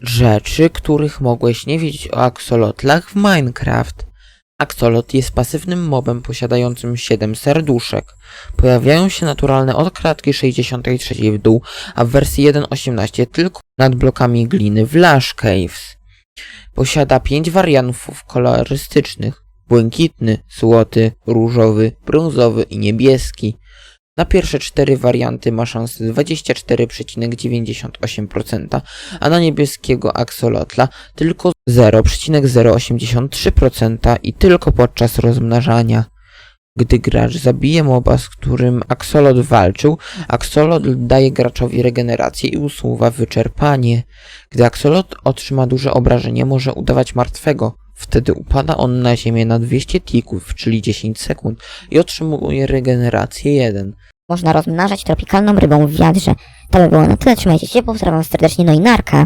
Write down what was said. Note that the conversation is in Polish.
rzeczy, których mogłeś nie wiedzieć o aksolotlach w Minecraft. Aksolot jest pasywnym mobem posiadającym 7 serduszek. Pojawiają się naturalne od kratki 63 w dół, a w wersji 1.18 tylko nad blokami gliny w Lash Caves. Posiada 5 wariantów kolorystycznych. Błękitny, złoty, różowy, brązowy i niebieski. Na pierwsze cztery warianty ma szansę 24,98%, a na niebieskiego aksolotla tylko 0,083% i tylko podczas rozmnażania. Gdy gracz zabije moba, z którym aksolot walczył, aksolot daje graczowi regenerację i usuwa wyczerpanie. Gdy aksolot otrzyma duże obrażenie, może udawać martwego. Wtedy upada on na ziemię na 200 tików, czyli 10 sekund i otrzymuje regenerację 1. Można rozmnażać tropikalną rybą w wiadrze. To by było na tyle, trzymajcie się pozdrawiam serdecznie, no i narka.